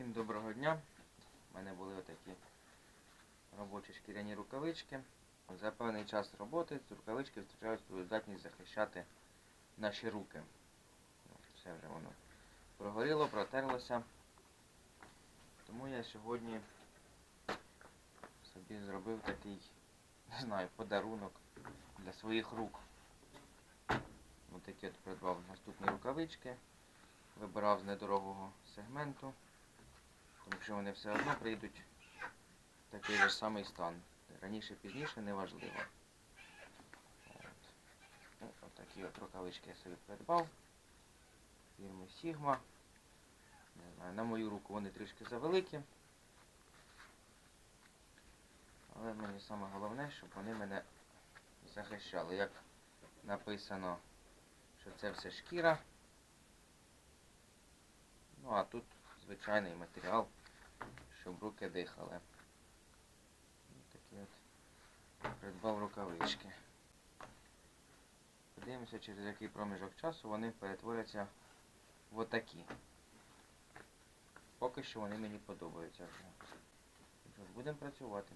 Всім доброго дня. У мене були отакі робочі шкіряні рукавички. За певний час роботи ці рукавички втрачають свою здатність захищати наші руки. Все вже воно прогоріло, протерлося. Тому я сьогодні собі зробив такий, не знаю, подарунок для своїх рук. Ось такі от придбав наступні рукавички. Вибирав з недорогого сегменту, тому що вони все одно прийдуть в такий же самий стан. Раніше, пізніше неважливо. От. Ну, отакі от рукавички я собі придбав. Фірми Sigma. Не знаю, на мою руку вони трішки завеликі. Але мені саме головне, щоб вони мене захищали. Як написано, що це все шкіра. Ну а тут звичайний матеріал, щоб руки дихали. Такі от придбав рукавички. Подивимося, через який проміжок часу вони перетворяться в отакі. Поки що вони мені подобаються вже. Будемо працювати.